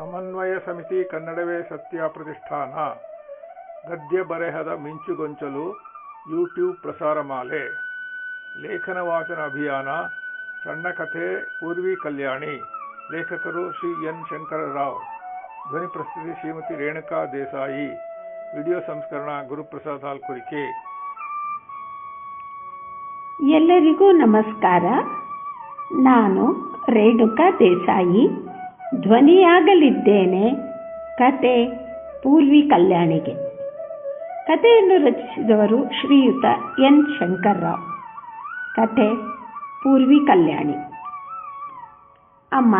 ಸಮನ್ವಯ ಸಮಿತಿ ಕನ್ನಡವೇ ಸತ್ಯ ಪ್ರತಿಷ್ಠಾನ. ಗದ್ಯ ಬರೆಹದ ಮಿಂಚುಗೊಂಚಲು ಯೂಟ್ಯೂಬ್ ಪ್ರಸಾರಮಾಲೆ. ಲೇಖನ ವಾಚನ ಅಭಿಯಾನ. ಸಣ್ಣ ಕಥೆ ಪೂರ್ವಿ ಕಲ್ಯಾಣಿ. ಲೇಖಕರು ಶ್ರೀ ಎನ್ ಶಂಕರರಾವ್. ಧ್ವನಿ ಪ್ರಸ್ತುತಿ ಶ್ರೀಮತಿ ರೇಣುಕಾ ದೇಸಾಯಿ. ವಿಡಿಯೋ ಸಂಸ್ಕರಣ ಗುರುಪ್ರಸಾದ್ ಹಾಲ್ಕುರಿಕೆ. ಎಲ್ಲರಿಗೂ ನಮಸ್ಕಾರ. ನಾನು ರೇಣುಕಾ ದೇಸಾಯಿ. ಧ್ವನಿಯಾಗಲಿದ್ದೇನೆ. ಕತೆ ಪೂರ್ವಿ ಕಲ್ಯಾಣಿಗೆ ಕಥೆಯನ್ನು ರಚಿಸಿದವರು ಶ್ರೀಯುತ ಎನ್. ಶಂಕರ್ರಾವ್. ಕತೆ ಪೂರ್ವಿ ಕಲ್ಯಾಣಿ ಅಮ್ಮ,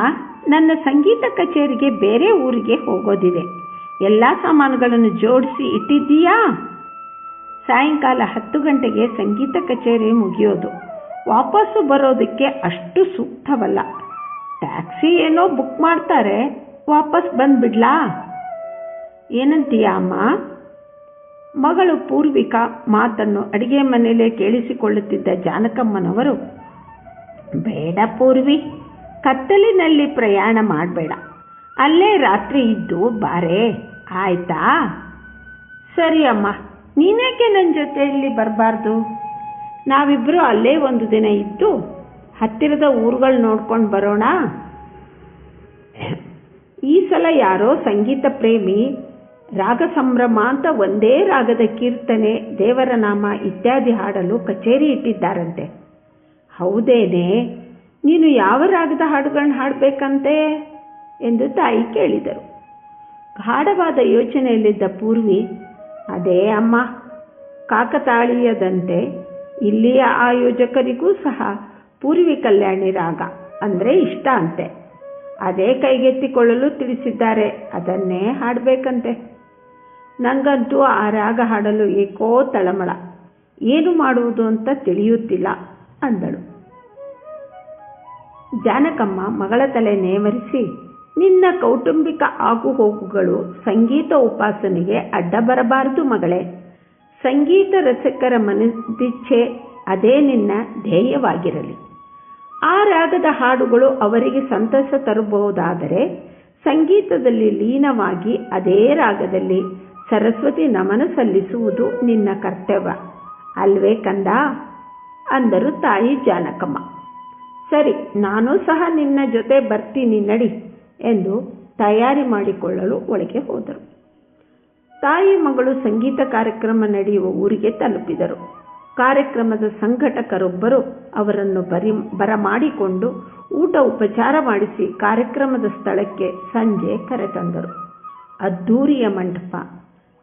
ನನ್ನ ಸಂಗೀತ ಕಚೇರಿಗೆ ಬೇರೆ ಊರಿಗೆ ಹೋಗೋದಿದೆ. ಎಲ್ಲ ಸಾಮಾನುಗಳನ್ನು ಜೋಡಿಸಿ ಇಟ್ಟಿದ್ದೀಯಾ? ಸಾಯಂಕಾಲ ಹತ್ತು ಗಂಟೆಗೆ ಸಂಗೀತ ಕಚೇರಿ ಮುಗಿಯೋದು. ವಾಪಸ್ಸು ಬರೋದಕ್ಕೆ ಅಷ್ಟು ಸೂಕ್ತವಲ್ಲ. ಟ್ಯಾಕ್ಸಿ ಏನೋ ಬುಕ್ ಮಾಡ್ತಾರೆ, ವಾಪಸ್ ಬಂದ್ಬಿಡ್ಲಾ? ಏನಂತೀಯ ಅಮ್ಮ? ಮಗಳು ಪೂರ್ವಿಕಾ ಮಾತನ್ನು ಅಡಿಗೆ ಮನೆಯಲ್ಲೇ ಕೇಳಿಸಿಕೊಳ್ಳುತ್ತಿದ್ದ ಜಾನಕಮ್ಮನವರು, ಬೇಡ ಪೂರ್ವಿ, ಕತ್ತಲಿನಲ್ಲಿ ಪ್ರಯಾಣ ಮಾಡಬೇಡ. ಅಲ್ಲೇ ರಾತ್ರಿ ಇದ್ದು ಬಾರೆ, ಆಯ್ತಾ? ಸರಿ ಅಮ್ಮ ನೀನೇಕೆ ನನ್ನ ಜೊತೆಯಲ್ಲಿ ಬರಬಾರ್ದು? ನಾವಿಬ್ಬರು ಅಲ್ಲೇ ಒಂದು ದಿನ ಇದ್ದು ಹತ್ತಿರದ ಊರುಗಳು ನೋಡ್ಕೊಂಡು ಬರೋಣ? ಈ ಸಲ ಯಾರೋ ಸಂಗೀತ ಪ್ರೇಮಿ, ರಾಗ ಸಂಭ್ರಮ ಅಂತ ಒಂದೇ ರಾಗದ ಕೀರ್ತನೆ, ದೇವರ ನಾಮ ಇತ್ಯಾದಿ ಹಾಡಲು ಕಚೇರಿ ಇಟ್ಟಿದ್ದಾರಂತೆ. ಹೌದೇನೆ? ನೀನು ಯಾವ ರಾಗದ ಹಾಡುಗಳನ್ನ ಹಾಡಬೇಕಂತೆ? ಎಂದು ತಾಯಿ ಕೇಳಿದರು. ಗಾಢವಾದ ಯೋಚನೆಯಲ್ಲಿದ್ದ ಪೂರ್ವಿ, ಅದೇ ಅಮ್ಮ, ಕಾಕತಾಳೀಯದಂತೆ ಇಲ್ಲಿಯ ಆಯೋಜಕರಿಗೂ ಸಹ ಪೂರ್ವಿ ಕಲ್ಯಾಣಿ ರಾಗ ಅಂದರೆ ಇಷ್ಟ ಅಂತೆ. ಅದೇ ಕೈಗೆತ್ತಿಕೊಳ್ಳಲು ತಿಳಿಸಿದ್ದಾರೆ, ಅದನ್ನೇ ಹಾಡಬೇಕಂತೆ. ನಂಗಂತೂ ಆ ರಾಗ ಹಾಡಲು ಏಕೋ ತಳಮಳ. ಏನು ಮಾಡುವುದು ಅಂತ ತಿಳಿಯುತ್ತಿಲ್ಲ ಅಂದಳು. ಜಾನಕಮ್ಮ ಮಗಳ ತಲೆ ನೇಮರಿಸಿ ನಿನ್ನ ಕೌಟುಂಬಿಕ ಆಗುಹೋಗುಗಳು ಸಂಗೀತ ಉಪಾಸನೆಗೆ ಅಡ್ಡ ಬರಬಾರದು ಮಗಳೇ. ಸಂಗೀತ ರಸಕರ ಮನದಿಚ್ಛೆ ಅದೇ ನಿನ್ನ ಧ್ಯೇಯವಾಗಿರಲಿ. ಆ ರಾಗದ ಹಾಡುಗಳು ಅವರಿಗೆ ಸಂತಸ ತರಬಹುದಾದರೆ ಸಂಗೀತದಲ್ಲಿ ಲೀನವಾಗಿ ಅದೇ ರಾಗದಲ್ಲಿ ಸರಸ್ವತಿ ನಮನ ಸಲ್ಲಿಸುವುದು ನಿನ್ನ ಕರ್ತವ್ಯ. ಅಲ್ವೇ ಕಂದ? ಅಂದರು ತಾಯಿ ಜಾನಕಮ್ಮ. ಸರಿ, ನಾನು ಸಹ ನಿನ್ನ ಜೊತೆ ಬರ್ತೀನಿ ನಡಿ ಎಂದು ತಯಾರಿ ಮಾಡಿಕೊಳ್ಳಲು ಒಳಗೆ ಹೋದರು. ತಾಯಿ ಮಗಳು ಸಂಗೀತ ಕಾರ್ಯಕ್ರಮ ನಡೆಯುವ ಊರಿಗೆ ತಲುಪಿದರು. ಕಾರ್ಯಕ್ರಮದ ಸಂಘಟಕರೊಬ್ಬರು ಅವರನ್ನು ಬರಿ ಬರಮಾಡಿಕೊಂಡು ಊಟ ಉಪಚಾರ ಮಾಡಿಸಿ ಕಾರ್ಯಕ್ರಮದ ಸ್ಥಳಕ್ಕೆ ಸಂಜೆ ಕರೆತಂದರು. ಅದ್ಧೂರಿಯ ಮಂಟಪ.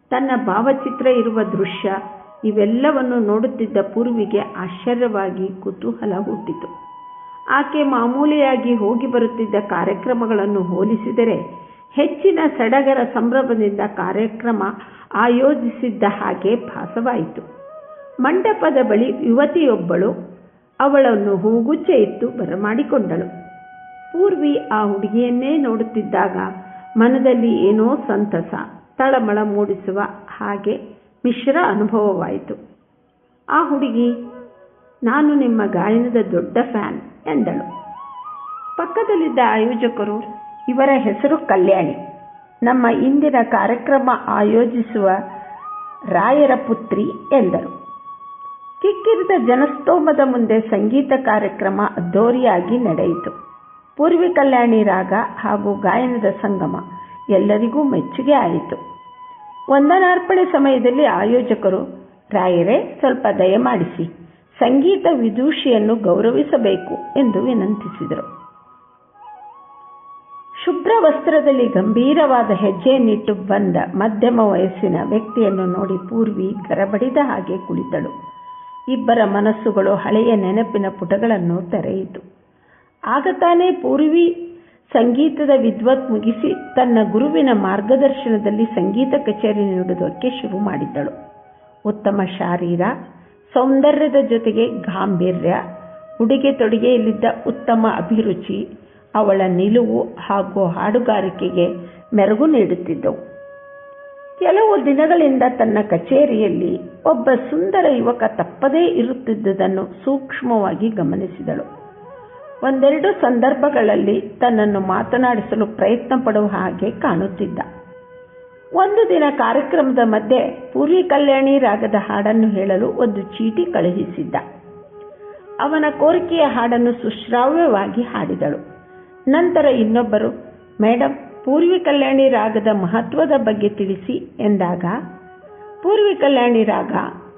ತನ್ನ ಭಾವಚಿತ್ರ ಇರುವ ದೃಶ್ಯ ಇವೆಲ್ಲವನ್ನು ನೋಡುತ್ತಿದ್ದ ಪೂರ್ವಿಗೆ ಆಶ್ಚರ್ಯವಾಗಿ ಕುತೂಹಲ ಹುಟ್ಟಿತು. ಆಕೆ ಮಾಮೂಲಿಯಾಗಿ ಹೋಗಿ ಬರುತ್ತಿದ್ದ ಕಾರ್ಯಕ್ರಮಗಳನ್ನು ಹೋಲಿಸಿದರೆ ಹೆಚ್ಚಿನ ಸಡಗರ ಸಂಭ್ರಮದಿಂದ ಕಾರ್ಯಕ್ರಮ ಆಯೋಜಿಸಿದ್ದ ಹಾಗೆ ಭಾಸವಾಯಿತು. ಮಂಟಪದ ಬಳಿ ಯುವತಿಯೊಬ್ಬಳು ಅವಳನ್ನು ಹೂಗುಚ್ಚೆ ಇತ್ತು ಬರಮಾಡಿಕೊಂಡಳು. ಪೂರ್ವಿ ಆ ಹುಡುಗಿಯನ್ನೇ ನೋಡುತ್ತಿದ್ದಾಗ ಮನದಲ್ಲಿ ಏನೋ ಸಂತಸ, ತಳಮಳ ಮೂಡಿಸುವ ಹಾಗೆ ಮಿಶ್ರ ಅನುಭವವಾಯಿತು. ಆ ಹುಡುಗಿ, ನಾನು ನಿಮ್ಮ ಗಾಯನದ ದೊಡ್ಡ ಫ್ಯಾನ್ ಎಂದಳು. ಪಕ್ಕದಲ್ಲಿದ್ದ ಆಯೋಜಕರು, ಇವರ ಹೆಸರು ಕಲ್ಯಾಣಿ. ನಮ್ಮ ಇಂದಿನ ಕಾರ್ಯಕ್ರಮ ಆಯೋಜಿಸುವ ರಾಯರ ಪುತ್ರಿ ಎಂದರು. ಕಿಕ್ಕಿರಿದ ಜನಸ್ತೋಮದ ಮುಂದೆ ಸಂಗೀತ ಕಾರ್ಯಕ್ರಮ ಅದ್ದೂರಿಯಾಗಿ ನಡೆಯಿತು. ಪೂರ್ವಿ ಕಲ್ಯಾಣಿ ರಾಗ ಹಾಗೂ ಗಾಯನದ ಸಂಗಮ ಎಲ್ಲರಿಗೂ ಮೆಚ್ಚುಗೆ ಆಯಿತು. ವಂದನಾರ್ಪಣೆ ಸಮಯದಲ್ಲಿ ಆಯೋಜಕರು, ರಾಯರೇ, ಸ್ವಲ್ಪ ದಯಮಾಡಿಸಿ ಸಂಗೀತ ವಿದೂಷಿಯನ್ನು ಗೌರವಿಸಬೇಕು ಎಂದು ವಿನಂತಿಸಿದರು. ಶುಭ್ರ ವಸ್ತ್ರದಲ್ಲಿ ಗಂಭೀರವಾದ ಹೆಜ್ಜೆಯನ್ನಿಟ್ಟು ಬಂದ ಮಧ್ಯಮ ವಯಸ್ಸಿನ ವ್ಯಕ್ತಿಯನ್ನು ನೋಡಿ ಪೂರ್ವಿ ಗರಬಡಿದ ಹಾಗೆ ಕುಳಿತಳು. ಇಬ್ಬರ ಮನಸ್ಸುಗಳು ಹಳೆಯ ನೆನಪಿನ ಪುಟಗಳನ್ನು ತೆರೆಯಿತು. ಆಗ ತಾನೇ ಪೂರ್ವಿ ಸಂಗೀತದ ವಿದ್ವತ್ ಮುಗಿಸಿ ತನ್ನ ಗುರುವಿನ ಮಾರ್ಗದರ್ಶನದಲ್ಲಿ ಸಂಗೀತ ಕಚೇರಿ ನೀಡುವುದಕ್ಕೆ ಶುರು ಮಾಡಿದ್ದಳು. ಉತ್ತಮ ಶಾರೀರ, ಸೌಂದರ್ಯದ ಜೊತೆಗೆ ಗಾಂಭೀರ್ಯ, ಉಡುಗೆ ತೊಡುಗೆಯಲ್ಲಿದ್ದ ಉತ್ತಮ ಅಭಿರುಚಿ, ಅವಳ ನಿಲುವು ಹಾಗೂ ಹಾಡುಗಾರಿಕೆಗೆ ಮೆರುಗು ನೀಡುತ್ತಿದ್ದವು. ಕೆಲವು ದಿನಗಳಿಂದ ತನ್ನ ಕಚೇರಿಯಲ್ಲಿ ಒಬ್ಬ ಸುಂದರ ಯುವಕ ತಪ್ಪದೇ ಇರುತ್ತಿದ್ದುದನ್ನು ಸೂಕ್ಷ್ಮವಾಗಿ ಗಮನಿಸಿದಳು. ಒಂದೆರಡು ಸಂದರ್ಭಗಳಲ್ಲಿ ತನ್ನನ್ನು ಮಾತನಾಡಿಸಲು ಪ್ರಯತ್ನ ಪಡುವ ಹಾಗೆ ಕಾಣುತ್ತಿದ್ದ. ಒಂದು ದಿನ ಕಾರ್ಯಕ್ರಮದ ಮಧ್ಯೆ ಪೂರ್ವಿ ಕಲ್ಯಾಣಿ ರಾಗದ ಹಾಡನ್ನು ಹೇಳಲು ಒಂದು ಚೀಟಿ ಕಳುಹಿಸಿದ್ದ. ಅವನ ಕೋರಿಕೆಯ ಹಾಡನ್ನು ಸುಶ್ರಾವ್ಯವಾಗಿ ಹಾಡಿದಳು. ನಂತರ ಇನ್ನೊಬ್ಬರು ಮೇಡಮ್ ಪೂರ್ವಿ ಕಲ್ಯಾಣಿ ರಾಗದ ಮಹತ್ವದ ಬಗ್ಗೆ ತಿಳಿಸಿ ಎಂದಾಗ ಪೂರ್ವಿ ಕಲ್ಯಾಣಿ ರಾಗ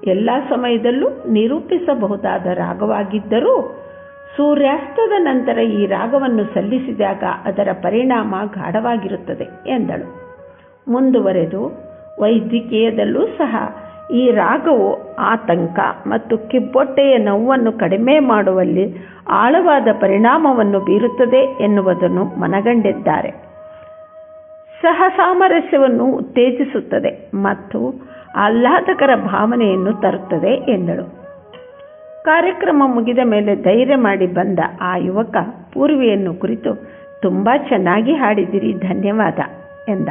ಎಲ್ಲ ಸಮಯದಲ್ಲೂ ನಿರೂಪಿಸಬಹುದಾದ ರಾಗವಾಗಿದ್ದರೂ, ಸೂರ್ಯಾಸ್ತದ ನಂತರ ಈ ರಾಗವನ್ನು ಸಲ್ಲಿಸಿದಾಗ ಅದರ ಪರಿಣಾಮ ಗಾಢವಾಗಿರುತ್ತದೆ ಎಂದಳು. ಮುಂದುವರೆದು ವೈದ್ಯಕೀಯದಲ್ಲೂ ಸಹ ಈ ರಾಗವು ಆತಂಕ ಮತ್ತು ಕಿಬ್ಬೊಟ್ಟೆಯ ನೋವನ್ನು ಕಡಿಮೆ ಮಾಡುವಲ್ಲಿ ಆಳವಾದ ಪರಿಣಾಮವನ್ನು ಬೀರುತ್ತದೆ ಎನ್ನುವುದನ್ನು ಮನಗಂಡಿದ್ದಾರೆ. ಸಹ ಸಾಮರಸ್ಯವನ್ನು ಉತ್ತೇಜಿಸುತ್ತದೆ ಮತ್ತು ಆಹ್ಲಾದಕರ ಭಾವನೆಯನ್ನು ತರುತ್ತದೆ ಎಂದಳು. ಕಾರ್ಯಕ್ರಮ ಮುಗಿದ ಮೇಲೆ ಧೈರ್ಯ ಮಾಡಿ ಬಂದ ಆ ಯುವಕ ಪೂರ್ವಿಯನ್ನು ಕುರಿತು ತುಂಬ ಚೆನ್ನಾಗಿ ಹಾಡಿದಿರಿ, ಧನ್ಯವಾದ ಎಂದ.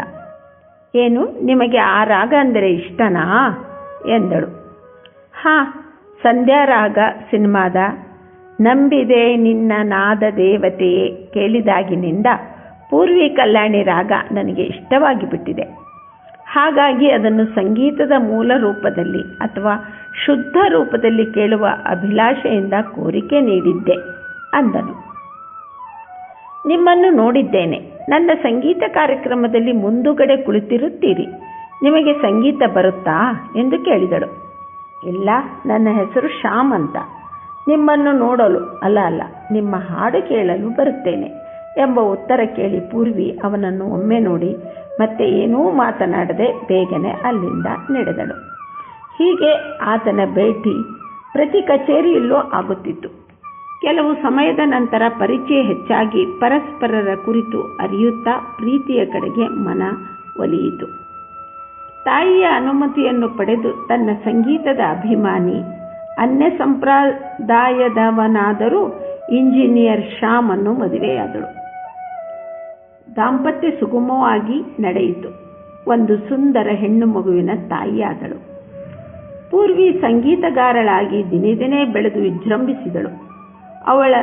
ಏನು, ನಿಮಗೆ ಆ ರಾಗ ಅಂದರೆ ಇಷ್ಟನಾ ಎಂದಳು. ಹಾ, ಸಂಧ್ಯಾ ರಾಗ ಸಿನಿಮಾದ ನಂಬಿದೆ ನಿನ್ನ ನಾದ ದೇವತೆಯೇ ಕೇಳಿದಾಗಿನಿಂದ ಪೂರ್ವಿ ಕಲ್ಯಾಣಿ ರಾಗ ನನಗೆ ಇಷ್ಟವಾಗಿ ಬಿಟ್ಟಿದೆ ಹಾಗಾಗಿ ಅದನ್ನು ಸಂಗೀತದ ಮೂಲ ರೂಪದಲ್ಲಿ ಅಥವಾ ಶುದ್ಧ ರೂಪದಲ್ಲಿ ಕೇಳುವ ಅಭಿಲಾಷೆಯಿಂದ ಕೋರಿಕೆ ನೀಡಿದ್ದೆ, ಅಂದನು. ನಿಮ್ಮನ್ನು ನೋಡಿದ್ದೇನೆ. ನನ್ನ ಸಂಗೀತ ಕಾರ್ಯಕ್ರಮದಲ್ಲಿ ಮುಂದುಗಡೆ ಕುಳಿತಿರುತ್ತೀರಿ. ನಿಮಗೆ ಸಂಗೀತ ಬರುತ್ತಾ ಎಂದು ಕೇಳಿದಳು. ಇಲ್ಲ, ನನ್ನ ಹೆಸರು ಶ್ಯಾಮ್ ಅಂತ. ನಿಮ್ಮನ್ನು ನೋಡಲು, ಅಲ್ಲ ಅಲ್ಲ, ನಿಮ್ಮ ಹಾಡು ಕೇಳಲು ಬರುತ್ತೇನೆ. ಎಂಬ ಉತ್ತರ ಕೇಳಿ ಪೂರ್ವಿ ಅವನನ್ನು ಒಮ್ಮೆ ನೋಡಿ, ಮತ್ತೆ ಏನೂ ಮಾತನಾಡದೆ ಬೇಗನೆ ಅಲ್ಲಿಂದ ನಡೆದಳು. ಹೀಗೆ ಆತನ ಭೇಟಿ ಪ್ರತಿ ಕಚೇರಿಯಲ್ಲೂ ಆಗುತ್ತಿತ್ತು. ಕೆಲವು ಸಮಯದ ನಂತರ ಪರಿಚಯ ಹೆಚ್ಚಾಗಿ ಪರಸ್ಪರರ ಕುರಿತು ಅರಿಯುತ್ತಾ ಪ್ರೀತಿಯ ಕಡೆಗೆ ಮನ ಒಲಿಯಿತು. ತಾಯಿಯ ಅನುಮತಿಯನ್ನು ಪಡೆದು ತನ್ನ ಸಂಗೀತದ ಅಭಿಮಾನಿ, ಅನ್ಯ ಸಂಪ್ರದಾಯದವನಾದರೂ ಇಂಜಿನಿಯರ್ ಶ್ಯಾಮನ್ನು ಮದುವೆಯಾದಳು. ದಾಂಪತ್ಯ ಸುಗಮವಾಗಿ ನಡೆಯಿತು. ಒಂದು ಸುಂದರ ಹೆಣ್ಣು ಮಗುವಿನ ತಾಯಿಯಾದಳು. ಪೂರ್ವಿ ಸಂಗೀತಗಾರಳಾಗಿ ದಿನೇ ದಿನೇ ಬೆಳೆದು ವಿಜೃಂಭಿಸಿದಳು. ಅವಳ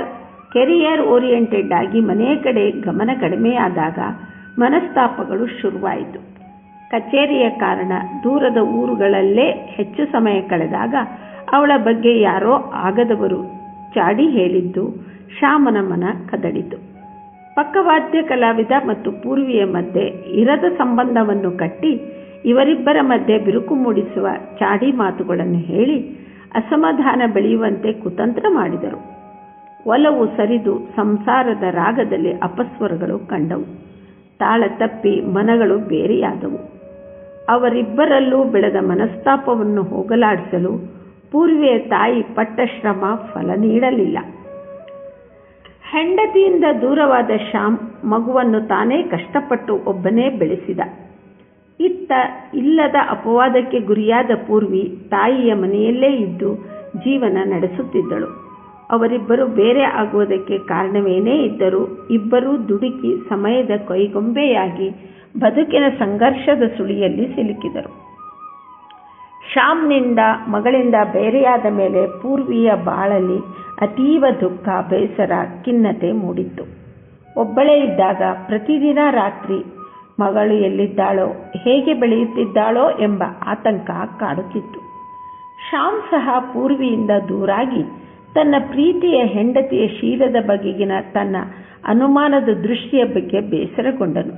ಕೆರಿಯರ್ ಓರಿಯೆಂಟೆಡ್ ಆಗಿ ಮನೆಯ ಕಡೆ ಗಮನ ಕಡಿಮೆಯಾದಾಗ ಮನಸ್ತಾಪಗಳು ಶುರುವಾಯಿತು. ಕಚೇರಿಯ ಕಾರಣ ದೂರದ ಊರುಗಳಲ್ಲೇ ಹೆಚ್ಚು ಸಮಯ ಕಳೆದಾಗ ಅವಳ ಬಗ್ಗೆ ಯಾರೋ ಆಗದವರು ಚಾಡಿ ಹೇಳಿದ್ದು ಶ್ಯಾಮನ ಮನ ಕದಡಿತು. ಪಕ್ಕವಾದ್ಯ ಕಲಾವಿದ ಮತ್ತು ಪೂರ್ವಿಯ ಮಧ್ಯೆ ಇರದ ಸಂಬಂಧವನ್ನು ಕಟ್ಟಿ ಇವರಿಬ್ಬರ ಮಧ್ಯೆ ಬಿರುಕು ಮೂಡಿಸುವ ಚಾಡಿ ಮಾತುಗಳನ್ನು ಹೇಳಿ ಅಸಮಾಧಾನ ಬೆಳೆಯುವಂತೆ ಕುತಂತ್ರ ಮಾಡಿದರು. ಒಲವು ಸರಿದು ಸಂಸಾರದ ರಾಗದಲ್ಲಿ ಅಪಸ್ವರಗಳು ಕಂಡವು. ತಾಳ ತಪ್ಪಿ ಮನಗಳು ಬೇರೆಯಾದವು. ಅವರಿಬ್ಬರಲ್ಲೂ ಬೆಳೆದ ಮನಸ್ತಾಪವನ್ನು ಹೋಗಲಾಡಿಸಲು ಪೂರ್ವಿಯ ತಾಯಿ ಪಟ್ಟ ಶ್ರಮ ಫಲ ನೀಡಲಿಲ್ಲ. ಹೆಂಡತಿಯಿಂದ ದೂರವಾದ ಶ್ಯಾಮ್ ಮಗುವನ್ನು ತಾನೇ ಕಷ್ಟಪಟ್ಟು ಒಬ್ಬನೇ ಬೆಳೆಸಿದ. ಇತ್ತ ಇಲ್ಲದ ಅಪವಾದಕ್ಕೆ ಗುರಿಯಾದ ಪೂರ್ವಿ ತಾಯಿಯ ಮನೆಯಲ್ಲೇ ಇದ್ದು ಜೀವನ ನಡೆಸುತ್ತಿದ್ದಳು. ಅವರಿಬ್ಬರು ಬೇರೆ ಆಗುವುದಕ್ಕೆ ಕಾರಣವೇನೇ ಇದ್ದರೂ ಇಬ್ಬರೂ ದುಡುಕಿ ಸಮಯದ ಕೈಗೊಂಬೆಯಾಗಿ ಬದುಕಿನ ಸಂಘರ್ಷದ ಸುಳಿಯಲ್ಲಿ ಸಿಲುಕಿದರು. ಶ್ಯಾಮ್ನಿಂದ ಮಗಳಿಂದ ಬೇರೆಯಾದ ಮೇಲೆ ಪೂರ್ವಿಯ ಬಾಳಲ್ಲಿ ಅತೀವ ದುಃಖ, ಬೇಸರ, ಖಿನ್ನತೆ ಮೂಡಿತ್ತು. ಒಬ್ಬಳೇ ಇದ್ದಾಗ ಪ್ರತಿದಿನ ರಾತ್ರಿ ಮಗಳು ಎಲ್ಲಿದ್ದಾಳೋ, ಹೇಗೆ ಬೆಳೆಯುತ್ತಿದ್ದಾಳೋ ಎಂಬ ಆತಂಕ ಕಾಡುತ್ತಿತ್ತು. ಶಾಮ್ ಸಹ ಪೂರ್ವಿಯಿಂದ ದೂರಾಗಿ ತನ್ನ ಪ್ರೀತಿಯ ಹೆಂಡತಿಯ ಶೀಲದ ಬಗೆಗಿನ ತನ್ನ ಅನುಮಾನದ ದೃಷ್ಟಿಯ ಬಗ್ಗೆ ಬೇಸರಗೊಂಡನು.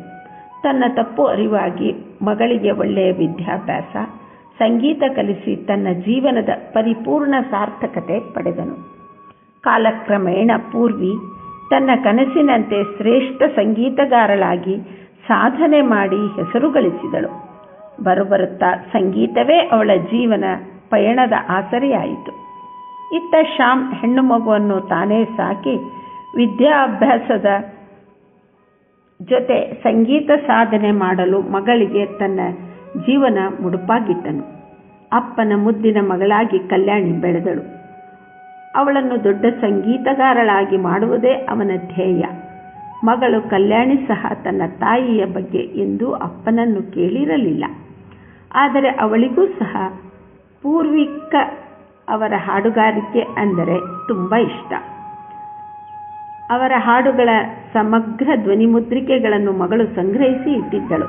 ತನ್ನ ತಪ್ಪು ಅರಿವಾಗಿ ಮಗಳಿಗೆ ಒಳ್ಳೆಯ ವಿದ್ಯಾಭ್ಯಾಸ, ಸಂಗೀತ ಕಲಿಸಿ ತನ್ನ ಜೀವನದ ಪರಿಪೂರ್ಣ ಸಾರ್ಥಕತೆ ಪಡೆದನು. ಕಾಲಕ್ರಮೇಣ ಪೂರ್ವಿ ತನ್ನ ಕನಸಿನಂತೆ ಶ್ರೇಷ್ಠ ಸಂಗೀತಗಾರಳಾಗಿ ಸಾಧನೆ ಮಾಡಿ ಹೆಸರು ಗಳಿಸಿದಳು. ಬರುಬರುತ್ತಾ ಸಂಗೀತವೇ ಅವಳ ಜೀವನ ಪಯಣದ ಆಸರೆಯಾಯಿತು. ಇತ್ತ ಶ್ಯಾಮ್ ಹೆಣ್ಣು ಮಗುವನ್ನು ತಾನೇ ಸಾಕಿ ವಿದ್ಯಾಭ್ಯಾಸದ ಜೊತೆ ಸಂಗೀತ ಸಾಧನೆ ಮಾಡಲು ಮಗಳಿಗೆ ತನ್ನ ಜೀವನ ಮುಡುಪಾಗಿಟ್ಟನು. ಅಪ್ಪನ ಮುದ್ದಿನ ಮಗಳಾಗಿ ಕಲ್ಯಾಣಿ ಬೆಳೆದಳು. ಅವಳನ್ನು ದೊಡ್ಡ ಸಂಗೀತಗಾರಳಾಗಿ ಮಾಡುವುದೇ ಅವನ ಧ್ಯೇಯ. ಮಗಳು ಕಲ್ಯಾಣಿ ಸಹ ತನ್ನ ತಾಯಿಯ ಬಗ್ಗೆ ಎಂದೂ ಅಪ್ಪನನ್ನು ಕೇಳಿರಲಿಲ್ಲ. ಆದರೆ ಅವಳಿಗೂ ಸಹ ಪೂರ್ವಿಕ ಅವರ ಹಾಡುಗಾರಿಕೆ ಅಂದರೆ ತುಂಬ ಇಷ್ಟ. ಅವರ ಹಾಡುಗಳ ಸಮಗ್ರ ಧ್ವನಿಮುದ್ರಿಕೆಗಳನ್ನು ಮಗಳು ಸಂಗ್ರಹಿಸಿ ಇಟ್ಟಿದ್ದಳು.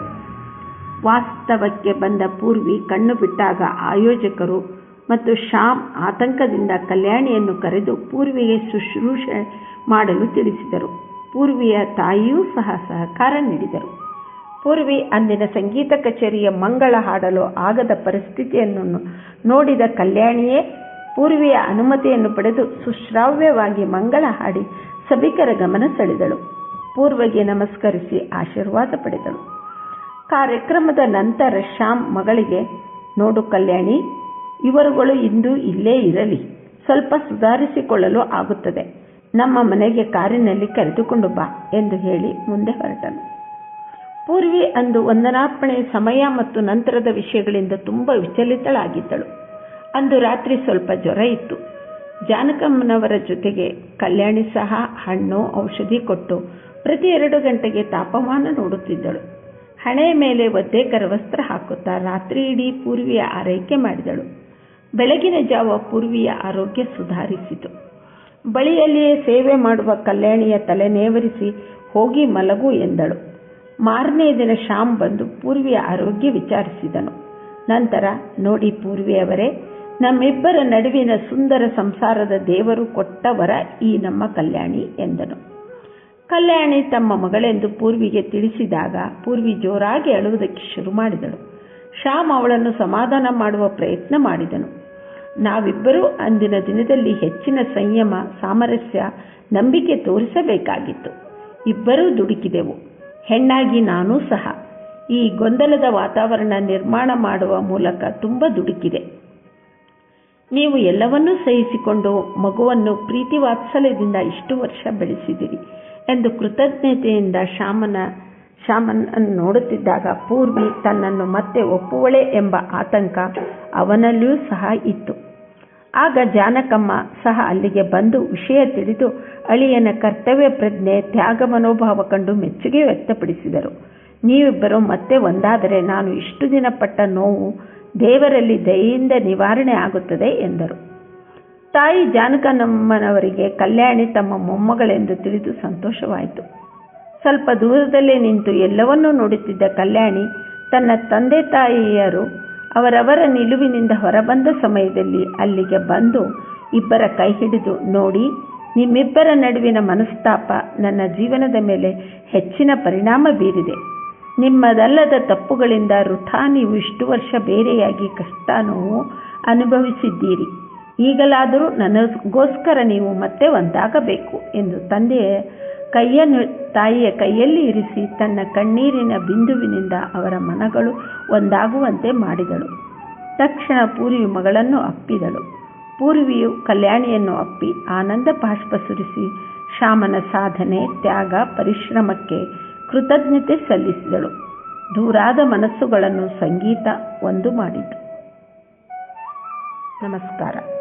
ವಾಸ್ತವಕ್ಕೆ ಬಂದ ಪೂರ್ವಿ ಕಣ್ಣು ಬಿಟ್ಟಾಗ ಆಯೋಜಕರು ಮತ್ತು ಶ್ಯಾಮ್ ಆತಂಕದಿಂದ ಕಲ್ಯಾಣಿಯನ್ನು ಕರೆದು ಪೂರ್ವಿಗೆ ಶುಶ್ರೂಷೆ ಮಾಡಲು ತಿಳಿಸಿದರು. ಪೂರ್ವಿಯ ತಾಯಿಯೂ ಸಹ ಸಹಕಾರ ನೀಡಿದರು. ಪೂರ್ವಿ ಅಂದಿನ ಸಂಗೀತ ಕಚೇರಿಯ ಮಂಗಳ ಹಾಡಲು ಆಗದ ಪರಿಸ್ಥಿತಿಯನ್ನು ನೋಡಿದ ಕಲ್ಯಾಣಿಯೇ ಪೂರ್ವಿಯ ಅನುಮತಿಯನ್ನು ಪಡೆದು ಸುಶ್ರಾವ್ಯವಾಗಿ ಮಂಗಳ ಹಾಡಿ ಸಭಿಕರ ಗಮನ ಸೆಳೆದಳು. ಪೂರ್ವಗೆ ನಮಸ್ಕರಿಸಿ ಆಶೀರ್ವಾದ ಪಡೆದಳು. ಕಾರ್ಯಕ್ರಮದ ನಂತರ ಶ್ಯಾಮ್ ಮಗಳಿಗೆ, ನೋಡು ಕಲ್ಯಾಣಿ ಇವರುಗಳು ಇಂದು ಇಲ್ಲೇ ಇರಲಿ. ಸ್ವಲ್ಪ ಸುಧಾರಿಸಿಕೊಳ್ಳಲು ಆಗುತ್ತದೆ. ನಮ್ಮ ಮನೆಗೆ ಕಾರಿನಲ್ಲಿ ಕರೆದುಕೊಂಡು ಬಾ ಎಂದು ಹೇಳಿ ಮುಂದೆ ಹೊರಟನು. ಪೂರ್ವಿ ಅಂದು ವಂದನಾರ್ಪಣೆ ಸಮಯ ಮತ್ತು ನಂತರದ ವಿಷಯಗಳಿಂದ ತುಂಬ ವಿಚಲಿತಳಾಗಿದ್ದಳು. ಅಂದು ರಾತ್ರಿ ಸ್ವಲ್ಪ ಜ್ವರ ಇತ್ತು. ಜಾನಕಮ್ಮನವರ ಜೊತೆಗೆ ಕಲ್ಯಾಣಿ ಸಹ ಹಣ್ಣು, ಔಷಧಿ ಕೊಟ್ಟು ಪ್ರತಿ ಎರಡು ಗಂಟೆಗೆ ತಾಪಮಾನ ನೋಡುತ್ತಿದ್ದಳು. ಹಣೆಯ ಮೇಲೆ ಒದ್ದೆ ಕರವಸ್ತ್ರ ಹಾಕುತ್ತಾ ರಾತ್ರಿ ಇಡೀ ಪೂರ್ವಿಯ ಆರೈಕೆ ಮಾಡಿದಳು. ಬೆಳಗಿನ ಜಾವ ಪೂರ್ವಿಯ ಆರೋಗ್ಯ ಸುಧಾರಿಸಿತು. ಬಳಿಯಲ್ಲಿಯೇ ಸೇವೆ ಮಾಡುವ ಕಲ್ಯಾಣಿಯ ತಲೆನೇವರಿಸಿ ಹೋಗಿ ಮಲಗು ಎಂದಳು. ಮಾರನೇ ದಿನ ಶ್ಯಾಮ್ ಬಂದು ಪೂರ್ವಿಯ ಆರೋಗ್ಯ ವಿಚಾರಿಸಿದನು. ನಂತರ, ನೋಡಿ ಪೂರ್ವಿಯವರೇ ನಮ್ಮಿಬ್ಬರ ನಡುವಿನ ಸುಂದರ ಸಂಸಾರದ ದೇವರು ಕೊಟ್ಟವರ ಈ ನಮ್ಮ ಕಲ್ಯಾಣಿ ಎಂದನು. ಕಲ್ಯಾಣಿ ತಮ್ಮ ಮಗಳೆಂದು ಪೂರ್ವಿಗೆ ತಿಳಿಸಿದಾಗ ಪೂರ್ವಿ ಜೋರಾಗಿ ಅಳುವುದಕ್ಕೆ ಶುರು ಮಾಡಿದಳು. ಶ್ಯಾಮ್ ಅವಳನ್ನು ಸಮಾಧಾನ ಮಾಡುವ ಪ್ರಯತ್ನ ಮಾಡಿದನು. ನಾವಿಬ್ಬರೂ ಅಂದಿನ ದಿನದಲ್ಲಿ ಹೆಚ್ಚಿನ ಸಂಯಮ, ಸಾಮರಸ್ಯ, ನಂಬಿಕೆ ತೋರಿಸಬೇಕಾಗಿತ್ತು. ಇಬ್ಬರೂ ದುಡುಕಿದೆವು. ಹೆಣ್ಣಾಗಿ ನಾನೂ ಸಹ. ಈ ಗೊಂದಲದ ವಾತಾವರಣ ನಿರ್ಮಾಣ ಮಾಡುವ ಮೂಲಕ ತುಂಬ ದುಡುಕಿದೆ. ನೀವು ಎಲ್ಲವನ್ನೂ ಸಹಿಸಿಕೊಂಡು ಮಗುವನ್ನು ಪ್ರೀತಿ ವಾತ್ಸಲ್ಯದಿಂದ ಇಷ್ಟು ವರ್ಷ ಬೆಳೆಸಿದಿರಿ ಎಂದು ಕೃತಜ್ಞತೆಯಿಂದ ಶ್ಯಾಮನ ಶ್ಯಾಮನನ್ನು ನೋಡುತ್ತಿದ್ದಾಗ ಪೂರ್ವಿ ತನ್ನನ್ನು ಮತ್ತೆ ಒಪ್ಪುವಳೆ ಎಂಬ ಆತಂಕ ಅವನಲ್ಲಿಯೂ ಸಹ ಇತ್ತು. ಆಗ ಜಾನಕಮ್ಮ ಸಹ ಅಲ್ಲಿಗೆ ಬಂದು ವಿಷಯ ತಿಳಿದು ಅಳಿಯನ ಕರ್ತವ್ಯ ಪ್ರಜ್ಞೆ, ತ್ಯಾಗ ಮನೋಭಾವ ಕಂಡು ಮೆಚ್ಚುಗೆ ವ್ಯಕ್ತಪಡಿಸಿದರು. ನೀವಿಬ್ಬರು ಮತ್ತೆ ಒಂದಾದರೆ ನಾನು ಇಷ್ಟು ದಿನ ಪಟ್ಟ ನೋವು ದೇವರಲ್ಲಿ ದಯೆಯಿಂದ ನಿವಾರಣೆ ಆಗುತ್ತದೆ ಎಂದರು. ತಾಯಿ ಜಾನಕನಮ್ಮನವರಿಗೆ ಕಲ್ಯಾಣಿ ತಮ್ಮ ಮೊಮ್ಮಗಳೆಂದು ತಿಳಿದು ಸಂತೋಷವಾಯಿತು. ಸ್ವಲ್ಪ ದೂರದಲ್ಲೇ ನಿಂತು ಎಲ್ಲವನ್ನೂ ನೋಡುತ್ತಿದ್ದ ಕಲ್ಯಾಣಿ ತನ್ನ ತಂದೆ ತಾಯಿಯರು ಅವರವರ ನಿಲುವಿನಿಂದ ಹೊರಬಂದ ಸಮಯದಲ್ಲಿ ಅಲ್ಲಿಗೆ ಬಂದು ಇಬ್ಬರ ಕೈ ಹಿಡಿದು ನೋಡಿ, ನಿಮ್ಮಿಬ್ಬರ ನಡುವಿನ ಮನಸ್ತಾಪ ನನ್ನ ಜೀವನದ ಮೇಲೆ ಹೆಚ್ಚಿನ ಪರಿಣಾಮ ಬೀರಿದೆ. ನಿಮ್ಮದಲ್ಲದ ತಪ್ಪುಗಳಿಂದ ವೃಥಾ ನೀವು ಇಷ್ಟು ವರ್ಷ ಬೇರೆಯಾಗಿ ಕಷ್ಟ ನೋವು ಅನುಭವಿಸಿದ್ದೀರಿ. ಈಗಲಾದರೂ ನನಗೋಸ್ಕರ ನೀವು ಮತ್ತೆ ಒಂದಾಗಬೇಕು ಎಂದು ತಂದೆಯ ಕೈಯನ್ನು ತಾಯಿಯ ಕೈಯಲ್ಲಿ ಇರಿಸಿ ತನ್ನ ಕಣ್ಣೀರಿನ ಬಿಂದುವಿನಿಂದ ಅವರ ಮನಗಳು ಒಂದಾಗುವಂತೆ ಮಾಡಿದಳು. ತಕ್ಷಣ ಪೂರ್ವಿ ಮಗಳನ್ನು ಅಪ್ಪಿದಳು. ಪೂರ್ವಿಯು ಕಲ್ಯಾಣಿಯನ್ನು ಅಪ್ಪಿ ಆನಂದ ಪಾಷ್ಪ ಸುರಿಸಿ ಶ್ಯಾಮನ ಸಾಧನೆ, ತ್ಯಾಗ, ಪರಿಶ್ರಮಕ್ಕೆ ಕೃತಜ್ಞತೆ ಸಲ್ಲಿಸಿದಳು. ದೂರಾದ ಮನಸ್ಸುಗಳನ್ನು ಸಂಗೀತ ಒಂದು ಮಾಡಿತು. ನಮಸ್ಕಾರ.